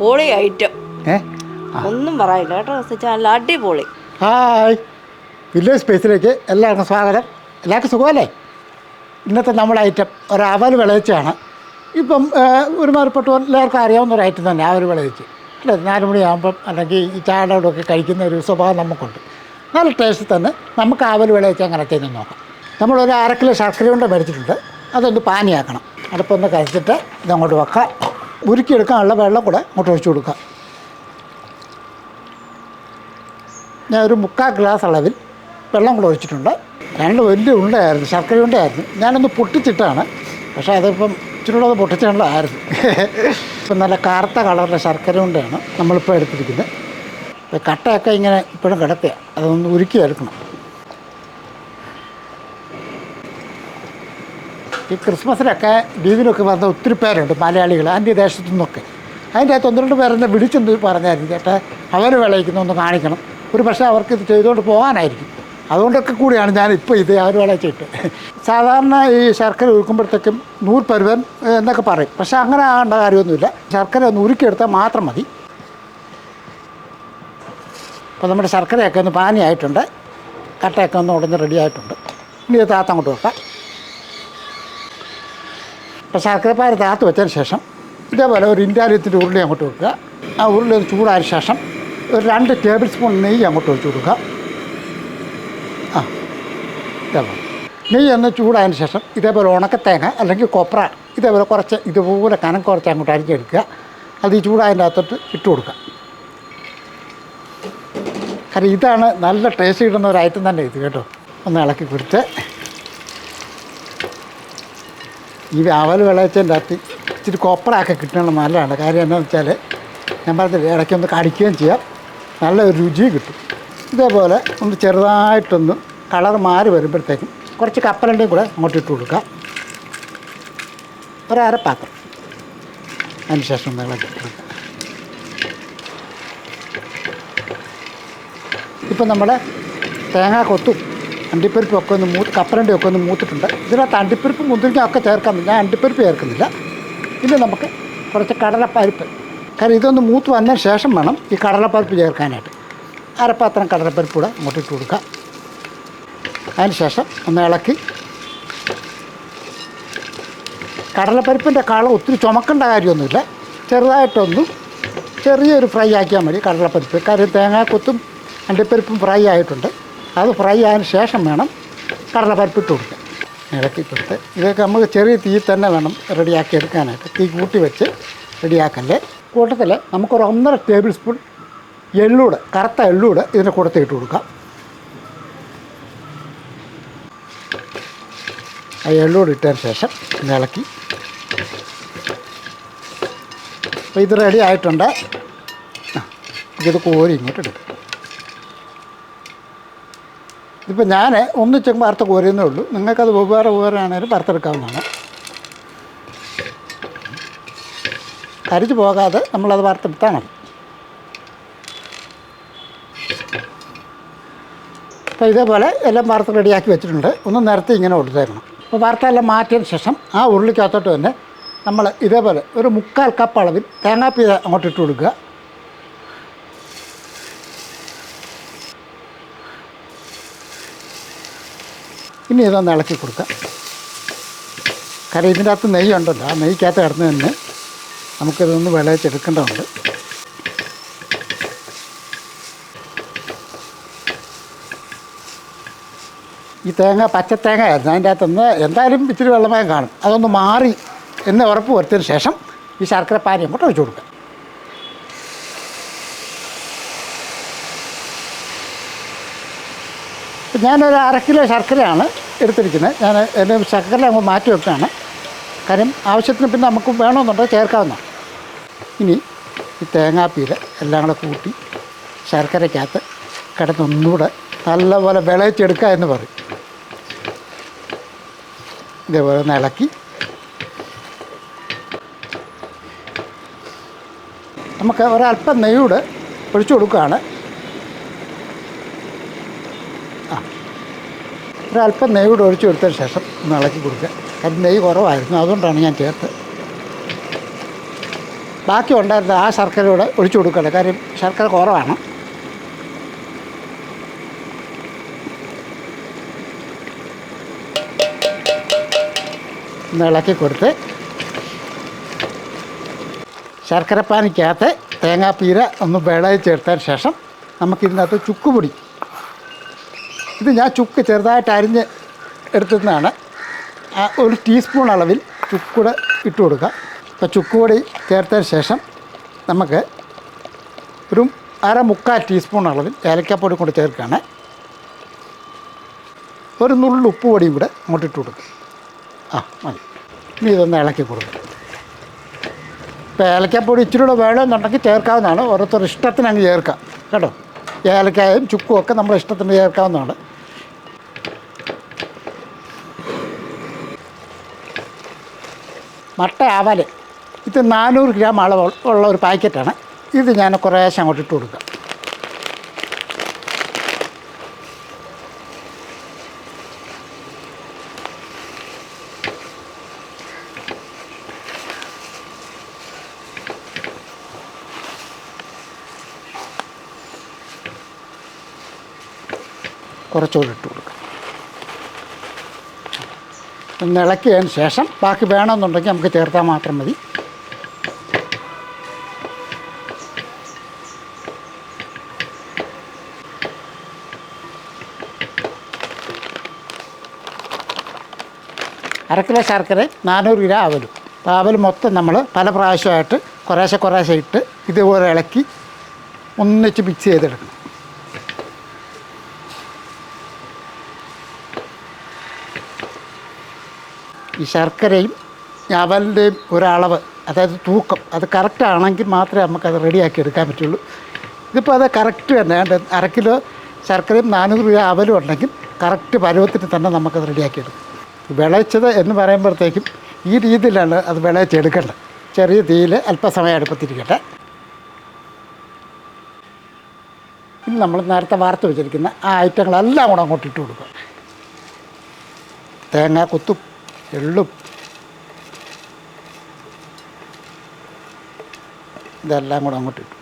പൊളി ഐറ്റം. ഒന്നും പറയില്ല കേട്ടോ ചാനൽ. അടിപൊളി. ഹായ്. വില്ലേജ് സ്പേസിലേക്ക് എല്ലാവർക്കും സ്വാഗതം. എല്ലാവർക്കും സുഖമല്ലേ? ഇന്നത്തെ നമ്മുടെ ഐറ്റം ഒരു അവൽ വിളയിച്ചാണ്. ഇപ്പം ഒരുമാതിരിപ്പെട്ട എല്ലാവർക്കും അറിയാവുന്ന ഒരു ഐറ്റം തന്നെ ഒരു വിളയിച്ച്. അല്ലേ? നാല് മണിയാകുമ്പം അല്ലെങ്കിൽ ഈ ചാടോടൊക്കെ കഴിക്കുന്ന ഒരു സ്വഭാവം നമുക്കുണ്ട്. നല്ല ടേസ്റ്റ് തന്നെ നമുക്ക് അവൽ വിളയിച്ച് അങ്ങനെ ചെയ്ത് നോക്കാം. നമ്മളൊരു അര കിലോ ശർക്കര കൊണ്ട് മേടിച്ചിട്ടുണ്ട്. അതൊന്ന് പാനിയാക്കണം. അടുപ്പൊന്ന് കഴിച്ചിട്ട് ഇതങ്ങോട്ട് വെക്കാം. ഉരുക്കിയെടുക്കാനുള്ള വെള്ളം കൂടെ അങ്ങോട്ട് ഒഴിച്ചു കൊടുക്കുക. ഞാൻ ഒരു മുക്കാൽ ഗ്ലാസ് അളവിൽ വെള്ളം കൂടെ ഒഴിച്ചിട്ടുണ്ട്. രണ്ട് വലിയ ഉണ്ടയായിരുന്നു ശർക്കര ഉണ്ടായിരുന്നു ഞാനൊന്ന് പൊട്ടിച്ചിട്ടാണ് പക്ഷേ അതിപ്പം ഇച്ചിരിയുള്ളത് പൊട്ടിച്ചിട്ടുള്ളതായിരുന്നു. ഇപ്പം നല്ല കറുത്ത കളറിലെ ശർക്കര ഉണ്ടയാണ് നമ്മളിപ്പോൾ എടുത്തിരിക്കുന്നത്. കട്ടയൊക്കെ ഇങ്ങനെ ഇപ്പോഴും കിടക്കുക അതൊന്ന് ഉരുക്കി ഈ ക്രിസ്മസിനൊക്കെ ലീവിനൊക്കെ വന്ന ഒത്തിരി പേരുണ്ട് മലയാളികൾ അന്യദേശത്തു നിന്നൊക്കെ. അതിന്റെ അകത്ത് ഒന്ന് രണ്ട് പേരെന്നെ വിളിച്ചൊന്ന് പറഞ്ഞായിരുന്നു ചേട്ടാ അവർ വിളയിക്കുന്ന ഒന്ന് കാണിക്കണം. ഒരു പക്ഷേ അവർക്ക് ഇത് ചെയ്തുകൊണ്ട് പോകാനായിരിക്കും. അതുകൊണ്ടൊക്കെ കൂടിയാണ് ഞാൻ ഇപ്പോൾ ഇത് അവർ വിളയിച്ചിട്ട്. സാധാരണ ഈ ശർക്കര ഉരുക്കുമ്പോഴത്തേക്കും നൂറ് പരുവൻ എന്നൊക്കെ പറയും. പക്ഷേ അങ്ങനെ ആകേണ്ട കാര്യമൊന്നുമില്ല. ശർക്കര ഒന്ന് ഉരുക്കിയെടുത്താൽ മാത്രം മതി. അപ്പോൾ നമ്മുടെ ശർക്കരയൊക്കെ ഒന്ന് പാനിയായിട്ടുണ്ട്. കട്ടയൊക്കെ ഒന്ന് ഉടഞ്ഞ് റെഡി ആയിട്ടുണ്ട് ഇനി താത്ത താത്തങ്ങോട്ട് വെക്കാം. അപ്പോൾ ശർക്കരപ്പാര താത്ത് വെച്ചതിന് ശേഷം ഇതേപോലെ ഒരു ഇൻഡാലിയത്തിന്റെ ഉരുളി അങ്ങോട്ട് വെക്കുക. ആ ഉരുളി ഒന്ന് ചൂടായ ശേഷം ഒരു രണ്ട് ടേബിൾ സ്പൂൺ നെയ്യ് അങ്ങോട്ട് ഒഴിച്ചു കൊടുക്കുക. ആ ഇതേപോലെ. നെയ്യ് ഒന്ന് ചൂടായതിന് ശേഷം ഇതേപോലെ ഉണക്കത്തേങ്ങ അല്ലെങ്കിൽ കൊപ്ര ഇതേപോലെ കുറച്ച് ഇതുപോലെ കനം കുറച്ച് അങ്ങോട്ട് അരിഞ്ഞെടുക്കുക. അത് ഈ ചൂടായതിന്റെ അകത്തോട്ട് ഇട്ട് കൊടുക്കുക. കാരണം ഇതാണ് നല്ല ടേസ്റ്റ് കിട്ടുന്ന ഒരു ഐറ്റം തന്നെ ഇത് കേട്ടോ. ഒന്ന് ഇളക്കി കൊടുത്ത് ഈ അവൽ വിളയിച്ചതിന്റെ അകത്ത് ഇച്ചിരി കൊപ്പറൊക്കെ കിട്ടണം നല്ലതാണ്. കാര്യം എന്താണെന്ന് വെച്ചാൽ ഞാൻ പറഞ്ഞത് ഇടയ്ക്കൊന്ന് കടിക്കുകയും ചെയ്യാം. നല്ല ഒരു രുചിയും കിട്ടും. ഇതേപോലെ ഒന്ന് ചെറുതായിട്ടൊന്ന് കളർ മാറി വരുമ്പോഴത്തേക്കും കുറച്ച് കപ്പലണ്ടിയും കൂടെ അങ്ങോട്ട് ഇട്ട് കൊടുക്കാം. ഒരപ്പാത്രം അതിനുശേഷം കൊടുക്കുക ഇപ്പം നമ്മുടെ തേങ്ങാ കൊത്തും അണ്ടിപ്പരിപ്പും ഒക്കെ ഒന്ന് മൂത്ത് കപ്പലണ്ടി ഒക്കെ ഒന്ന് മൂത്തിട്ടുണ്ട്. ഇതിനകത്ത് അണ്ടിപ്പരിപ്പ് മുന്തിരിങ്ങ ഒക്കെ ചേർക്കാൻ ഞാൻ അണ്ടിപ്പരിപ്പ് ചേർക്കുന്നില്ല. പിന്നെ നമുക്ക് കുറച്ച് കടലപ്പരിപ്പ്. കാരണം ഇതൊന്ന് മൂത്ത് വന്നതിന് ശേഷം വേണം ഈ കടലപ്പരിപ്പ് ചേർക്കാനായിട്ട്. അരപ്പാത്രം കടലപ്പരിപ്പ് കൂടെ അങ്ങോട്ട് ഇട്ട് അതിന് ശേഷം ഒന്ന് ഇളക്കി. കടലപ്പരിപ്പിന്റെ കളം ഒത്തിരി ചുമക്കേണ്ട കാര്യമൊന്നുമില്ല. ചെറുതായിട്ടൊന്നും ചെറിയൊരു ഫ്രൈ ആക്കിയാൽ മതി കടലപ്പരിപ്പ്. കാര്യം തേങ്ങാക്കൊത്തും അണ്ടിപ്പരിപ്പും ഫ്രൈ ആയിട്ടുണ്ട്. അത് ഫ്രൈ ആയതിനു ശേഷം വേണം കടലപ്പരിപ്പ് ഇട്ട് കൊടുക്കാം ഇളക്കി കൊടുത്ത് ഇതൊക്കെ നമുക്ക് ചെറിയ തീ തന്നെ വേണം റെഡിയാക്കി എടുക്കാനായിട്ട്. തീ കൂട്ടി വെച്ച് റെഡിയാക്കല്ലേ? കൂട്ടത്തിൽ നമുക്കൊരു ഒന്നര ടേബിൾ സ്പൂൺ എള്ളൂട് കറുത്ത എള്ളൂട് ഇതിന്റെ കൂട്ടത്തിൽ ഇട്ട് കൊടുക്കാം. ആ എള്ളൂട് ഇട്ടതിന് ശേഷം ഇളക്കി. അപ്പോൾ ഇത് റെഡി ആയിട്ടുണ്ട്. ഇത് കോരി ഇങ്ങോട്ട് എടുക്കും. ഇതിപ്പോൾ ഞാൻ ഒന്നിച്ചും വറുത്ത് കോരുന്നേ ഉള്ളൂ. നിങ്ങൾക്കത് വെവ്വേറെ വെവ്വേറെ ആണെങ്കിലും വറുത്തെടുക്കാവുന്നതാണ് കരിച്ചു പോകാതെ നമ്മളത് വറുത്തെടുത്താൽ മതി. അപ്പോൾ ഇതേപോലെ എല്ലാം വറുത്ത് റെഡിയാക്കി വെച്ചിട്ടുണ്ട്. ഒന്ന് നിരത്തി ഇങ്ങനെ കൊടുത്തേക്കണം. അപ്പോൾ വറുത്തെല്ലാം മാറ്റിയതിന് ശേഷം ആ ഉരുളിക്കകത്തോട്ട് തന്നെ നമ്മൾ ഇതേപോലെ ഒരു മുക്കാൽ കപ്പ് അളവിൽ തേങ്ങാപ്പീത അങ്ങോട്ട് ഇട്ട് കൊടുക്കുക. ഇനി ഇതൊന്ന് ഇളക്കി കൊടുക്കാം. കാരണം ഇതിന്റെ അകത്ത് നെയ്യ് ഉണ്ടല്ലോ ആ നെയ്ക്കകത്ത് കിടന്ന് തന്നെ നമുക്കിതൊന്ന് വിളയിച്ചെടുക്കേണ്ടതുണ്ട്. ഈ തേങ്ങ പച്ച ആയിരുന്നു അതിന്റെ അകത്തുനിന്ന് എന്തായാലും ഇത്തിരി വെള്ളമയം കാണും. അതൊന്ന് മാറി എന്ന് ഉറപ്പ് വരുത്തിയതിന് ശേഷം ഈ ശർക്കര പാനി അങ്ങോട്ട് ഒഴിച്ചു കൊടുക്കുക ഞാനൊരു അര കിലോ ശർക്കരയാണ് എടുത്തിരിക്കുന്നത്. ഞാൻ എന്റെ ശർക്കര അങ്ങ് മാറ്റി വെക്കുകയാണ്. കാര്യം ആവശ്യത്തിന് പിന്നെ നമുക്ക് വേണമെന്നുണ്ടോ ചേർക്കാവുന്ന. ഇനി ഈ തേങ്ങാപ്പീൽ എല്ലാം കൂടെ കൂട്ടി ശർക്കരയ്ക്കകത്ത് കിടന്ന് ഒന്നുകൂടെ നല്ലപോലെ വിളയിച്ചെടുക്കുക എന്ന് പറയും. ഇതേപോലെ ഒന്ന് ഇളക്കി. നമുക്ക് ഒരല്പം നെയ്യൂടെ ഒഴിച്ചു കൊടുക്കുകയാണ്. ഒരല്പം നെയ്യൂടെ ഒഴിച്ചു കൊടുത്തതിന് ശേഷം ഒന്ന് ഇളക്കി കൊടുക്കുക. അത് നെയ്യ് കുറവായിരുന്നു. അതുകൊണ്ടാണ് ഞാൻ ചേർത്ത്. ബാക്കി ഉണ്ടായിരുന്ന ആ ശർക്കര കൂടെ ഒഴിച്ചു കൊടുക്കണ്ട കാര്യം ശർക്കര കുറവാണ്. ഒന്ന് ഇളക്കി കൊടുത്ത് ശർക്കരപ്പാനിക്കകത്ത് തേങ്ങാപ്പീര ഒന്ന് വിളയി ചേർത്തതിന് ശേഷം നമുക്കിതിനകത്ത് ചുക്ക് പൊടി ഇത് ഞാൻ ചുക്ക് ചെറുതായിട്ട് അരിഞ്ഞ് എടുത്തതാണ് ഒരു ടീസ്പൂൺ അളവിൽ ചുക്കൂടെ ഇട്ട് കൊടുക്കുക. അപ്പോൾ ചുക്കുകൂടി ചേർത്തതിന് ശേഷം നമുക്ക് ഒരു അര മുക്കാൽ ടീസ്പൂൺ അളവിൽ ഏലക്കാപ്പൊടി കൊണ്ട് ചേർക്കുകയാണ്. ഒരു നുള്ളു ഉപ്പ് പൊടിയും കൂടെ അങ്ങോട്ട് ഇട്ട് കൊടുക്കുക. ആ മതി. ഇനി ഇതൊന്ന് ഇളക്കി കൊടുക്കുക. ഇപ്പോൾ ഏലക്കാപ്പൊടി ഇച്ചിരി കൂടെ വേണമെന്നുണ്ടെങ്കിൽ ചേർക്കാവുന്നതാണ്. ഓരോരുത്തർ ഇഷ്ടത്തിനങ്ങ് ചേർക്കാം. കേട്ടോ? ഏലക്കായും ചുക്കും ഒക്കെ നമ്മുടെ ഇഷ്ടത്തിന് ചേർക്കാവുന്നതാണ്. മട്ട ആവൽ ഇത് നാനൂറ് ഗ്രാം അളവ് ഉള്ള ഒരു പാക്കറ്റാണ്. ഇത് ഞാൻ കുറേശ്ശെ അങ്ങോട്ട് ഇട്ട് കൊടുക്കാം. കുറച്ചുകൂടി ഇട്ട് കൊടുക്കാം. ഒന്ന് ഇളക്കിയതിന് ശേഷം ബാക്കി വേണമെന്നുണ്ടെങ്കിൽ നമുക്ക് ചേർത്താൽ മാത്രം മതി. അര കിലോ ശർക്കര നാനൂറ് കിലോ ആവലും അവൽ മൊത്തം നമ്മൾ പല പ്രാവശ്യമായിട്ട് കുറേശ്ശെ കുറേശ്ശെ ഇട്ട് ഇതുപോലെ ഇളക്കി ഒന്നിച്ച് മിക്സ് ചെയ്തെടുക്കണം. ഈ ശർക്കരയും ഞാവലിന്റെയും ഒരളവ് അതായത് തൂക്കം അത് കറക്റ്റ് ആണെങ്കിൽ മാത്രമേ നമുക്കത് റെഡിയാക്കി എടുക്കാൻ പറ്റുള്ളൂ. ഇതിപ്പോൾ അത് കറക്റ്റ് തന്നെ. അര കിലോ ശർക്കരയും നാനൂറ് രൂപ അവലും ഉണ്ടെങ്കിൽ കറക്റ്റ് പരുവത്തിന് തന്നെ നമുക്കത് റെഡിയാക്കി എടുക്കും. വിളയിച്ചത് എന്ന് പറയുമ്പോഴത്തേക്കും ഈ രീതിയിലാണ് അത് വിളയിച്ചെടുക്കേണ്ടത് ചെറിയ തീയിൽ അല്പസമയം അടുപ്പത്തിരിക്കട്ടെ. ഇനി നമ്മൾ നേരത്തെ വാർത്ത് വെച്ചിരിക്കുന്ന ആ ഐറ്റങ്ങളെല്ലാം കൂടെ അങ്ങോട്ട് ഇട്ട് കൊടുക്കുക. തേങ്ങ കുത്തും എള്ളും. ഇതെല്ലാം കൂടെ അങ്ങോട്ട് ഇട്ടു.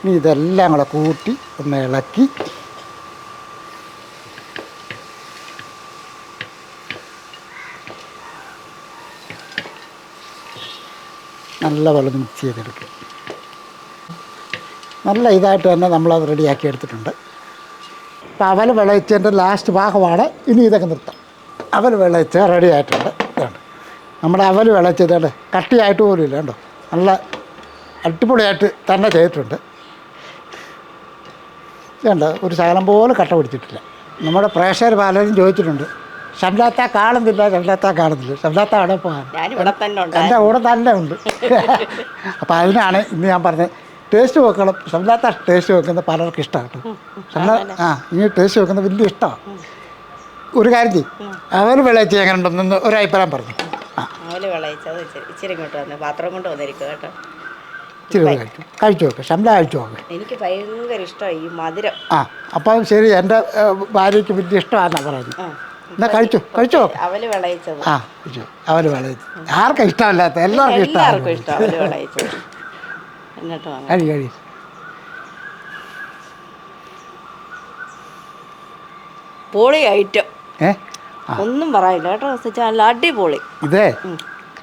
ഇനി ഇതെല്ലാം കൂടെ കൂട്ടി ഒന്ന് ഇളക്കി. നല്ല വെള്ളം മിക്സ് ചെയ്തെടുക്കുക നല്ല ഇതായിട്ട് തന്നെ നമ്മളത് റെഡിയാക്കി എടുത്തിട്ടുണ്ട്. അപ്പോൾ അവൽ വിളയിച്ചതിന്റെ ലാസ്റ്റ് ഭാഗമാണ്. ഇനി ഇതൊക്കെ നിർത്താം. അവൽ വിളയിച്ച് റെഡി ആയിട്ടുണ്ട് ഇതാണ്. നമ്മുടെ അവൽ വിളയിച്ചതുകൊണ്ട് കട്ടിയായിട്ട് പോലും ഇല്ല കേട്ടോ നല്ല അടിപൊളിയായിട്ട് തന്നെ ചെയ്തിട്ടുണ്ട്. ഇതുണ്ട് ഒരു ശകലം പോലെ കട്ട പിടിച്ചിട്ടില്ല. നമ്മുടെ പ്രേക്ഷകർ പലരും ചോദിച്ചിട്ടുണ്ട് ശബ്ദാത്ത കാണുന്നില്ല ശബ്ദാത്ത കാണുന്നില്ല ശബ്ദാത്ത അവിടെ പോകാൻ? എന്റെ കൂടെ തന്നെ ഉണ്ട്. അപ്പോൾ അതിനാണ് ഇന്ന് ഞാൻ പറഞ്ഞത് ടേസ്റ്റ് വെക്കണം ശബ്ദാത്ത ടേസ്റ്റ് വെക്കുന്നത് പലർക്കും ഇഷ്ടമാണ് കേട്ടോ. ആ ഇനി ടേസ്റ്റ് വെക്കുന്നത് വലിയ ഇഷ്ടമാണ് ഒരു കാര്യം ചെയ്യും അവർ വിളയിച്ച് എങ്ങനെ ഉണ്ടെന്ന് ഒരു അഭിപ്രായം പറഞ്ഞു. ആ. അവൽ വിളയിച്ചത് ഇച്ചിരി ഇങ്ങോട്ട് വന്ന്. പാത്രം കൊണ്ട് വന്നിരിക്കും കേട്ടോ. ഇച്ചിരി കൂടെ കഴിച്ചു. കഴിച്ചു നോക്ക്. ഷംല കഴിച്ചു നോക്ക്. എനിക്ക് ഭയങ്കര ഇഷ്ടമായി ഈ മധുരം. ആ. അപ്പം ശരി എന്റെ ഏഹ്, ഭാര്യയ്ക്ക് വലിയ ഇഷ്ടമാണെന്നാണ് പറയുന്നത്. എന്നാ കഴിച്ചു. കഴിച്ചു നോക്ക്. അവൽ വിളയിച്ചത്. ആ കഴിച്ചു. അവർ വിളയിച്ച് ആർക്കും ഇഷ്ടമല്ലാത്ത? എല്ലാവർക്കും എല്ലാവർക്കും ഇഷ്ടമാണ്. ഇഷ്ടം അവൽ വിളയിച്ചത്. എന്നിട്ട് വാങ്ങാം കഴി കഴി പൊളി ഐറ്റം. ഏ? ഒന്നും പറയില്ല കേട്ടോ നല്ല അടിപൊളി. ഇതേ?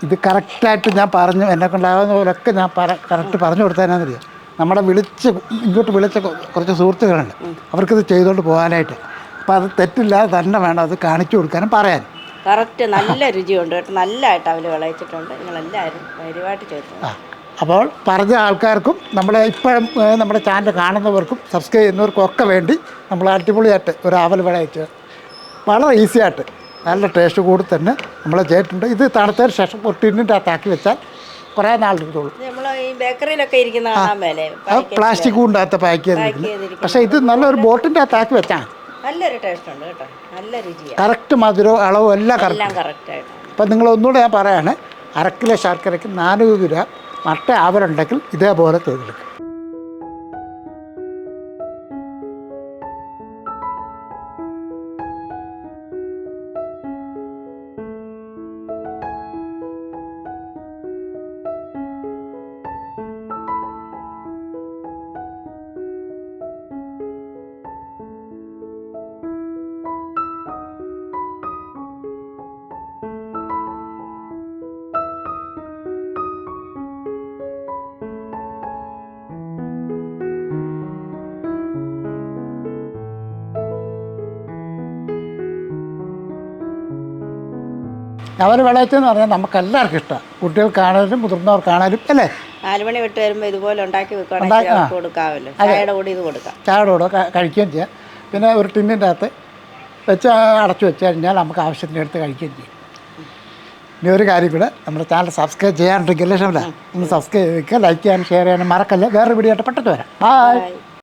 ഇത് കറക്റ്റായിട്ട് ഞാൻ പറഞ്ഞു എന്നെ കൊണ്ടാകുന്ന പോലൊക്കെ ഞാൻ പറ കറക്റ്റ് പറഞ്ഞു കൊടുത്തതിനാന്നറിയാം? നമ്മളെ വിളിച്ച് ഇങ്ങോട്ട് വിളിച്ച കുറച്ച് സുഹൃത്തുക്കളുണ്ട്. അവർക്കിത് ചെയ്തുകൊണ്ട് പോകാനായിട്ട്. അപ്പോൾ അത് തെറ്റില്ലാതെ തന്നെ വേണം അത് കാണിച്ചു കൊടുക്കാനും പറയാനും. കറക്റ്റ് നല്ല രുചിയുണ്ട് കേട്ടോ നല്ലതായിട്ട് അവർ വിളയിച്ചിട്ടുണ്ട്. നിങ്ങളെല്ലാവരും ചെയ്തു ആ. അപ്പോൾ പറഞ്ഞ ആൾക്കാർക്കും നമ്മളെ ഇപ്പോഴും നമ്മുടെ ചാനൽ കാണുന്നവർക്കും സബ്സ്ക്രൈബ് ചെയ്യുന്നവർക്കും ഒക്കെ വേണ്ടി നമ്മൾ അടിപൊളിയായിട്ട് ഒരു ആവൽ വിളയിച്ച് വളരെ ഈസി ആയിട്ട് നല്ല ടേസ്റ്റ് കൂടി തന്നെ നമ്മൾ ചെയ്തിട്ടുണ്ട്. ഇത് തണുത്തതിന് ശേഷം ഒരു അകത്താക്കി വെച്ചാൽ കുറേ നാൾ എടുത്തോളൂ പ്ലാസ്റ്റിക് കൊണ്ടകത്ത് പാക്ക് ചെയ്തിരിക്കുന്നത്. പക്ഷേ ഇത് നല്ലൊരു ബോട്ടിന്റെ അകത്താക്കി വെച്ചാൽ നല്ലൊരു ടേസ്റ്റ് ഉണ്ട് കേട്ടോ. നല്ല രുചിയാണ് കറക്റ്റ് മധുരവും അളവും എല്ലാം കറക്റ്റ് അപ്പം നിങ്ങൾ ഒന്നുകൂടെ ഞാൻ പറയാണ് അര കിലോ ശർക്കരയ്ക്ക് നാനൂറ് ഗ്രാം മട്ട ആവലുണ്ടെങ്കിൽ ഇതേപോലെ ചെയ്തെടുക്കും അവൽ എന്ന് പറഞ്ഞാൽ നമുക്ക് എല്ലാവർക്കും ഇഷ്ടമാണ് കുട്ടികൾക്കാണേലും മുതിർന്നവർക്കാണേലും അല്ലേ? നാലുമണി വിട്ട് വരുമ്പോൾ ഇതുപോലെ ഉണ്ടാക്കി വെക്കുകയാണെങ്കിൽ കൊടുക്കാമല്ലോ ചായയുടെ കൂടി ഇത് കൊടുക്കാം. ചായയുടെ കൂടെ കഴിക്കുകയും ചെയ്യാം. പിന്നെ ഒരു ടിന്നിന്റെ അകത്ത് വെച്ച് അടച്ചു വെച്ച് കഴിഞ്ഞാൽ നമുക്ക് ആവശ്യത്തിന് എടുത്ത് കഴിക്കുകയും ചെയ്യും. ഇനി ഒരു കാര്യം കൂടെ നമ്മുടെ ചാനൽ സബ്സ്ക്രൈബ് ചെയ്യാണ്ടിരിക്കില്ല ക്ഷമല്ല ഒന്ന് സബ്സ്ക്രൈബ് ചെയ്യുക ലൈക്ക് ചെയ്യാനും ഷെയർ ചെയ്യാനും മറക്കല്ല? വേറൊരു വീഡിയോ ആയിട്ട് പെട്ടെന്ന് വരാം. ബൈ